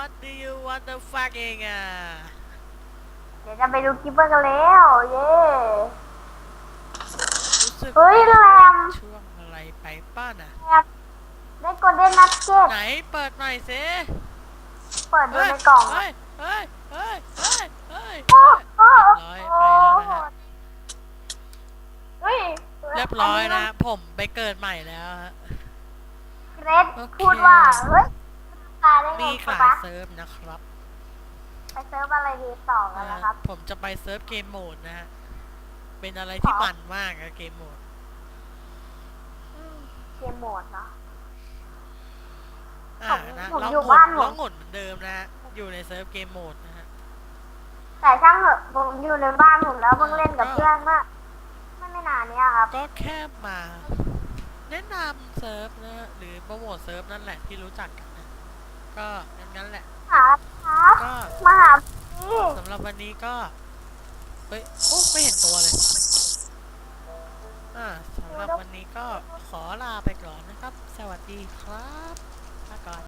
what do you want the fucking อะเดี๋ยวจะไปดูคลิปเปอร์กันแล้วเย้รู้สึกเฮ้ยแรมช่วงอะไรไปป้าน่ะแอบได้โกลเด้นนัทเก็ตไหนเปิดหน่อยสิเปิดดูเฮ้ยในกล่องเฮ้ยเฮ้ยเฮ้ยเฮ้ยเฮ้ยโอ้โอ้เรียบร้อยไปแล้วนะฮะเฮ้ยเรียบร้อยนะ ผมไปเกิดใหม่แล้วฮะเกรดพูดว่าเฮ้ยตายได้ไงมีป๊าขายป๊าเซิร์ฟนะครับไปเซิร์ฟอะไรดีต่อกันนะครับผมจะไปเซิร์ฟเกมโหมดนะฮะ เป็นอะไรที่อ๋อมันมากอะเกมโหมด อืมเกมโหมดเนาะ อ่าผมนะผมร้องอยู่หนบ้านผมร้องหนเหมือนเดิมนะฮะ อยู่ในเซิร์ฟเกมโหมดนะฮะ แต่ช่างเถอะผมอยู่ในบ้านผมแล้วเพิ่งเล่นกับเพื่อนเมื่อไม่ไม่นานเนี้ยครับ ก็แค่มา แนะนำเซิร์ฟนะฮะหรือโปรโมทเซิร์ฟนั่นแหละที่รู้จักกันนะ ก็งั้นแหละหาครับก็มาหาพี่สำหรับวันนี้ก็เฮ้ยโอ้ไม่เห็นตัวเลยอ่าสำหรับวันนี้ก็ขอลาไปก่อนนะครับ สวัสดีครับลาก่อน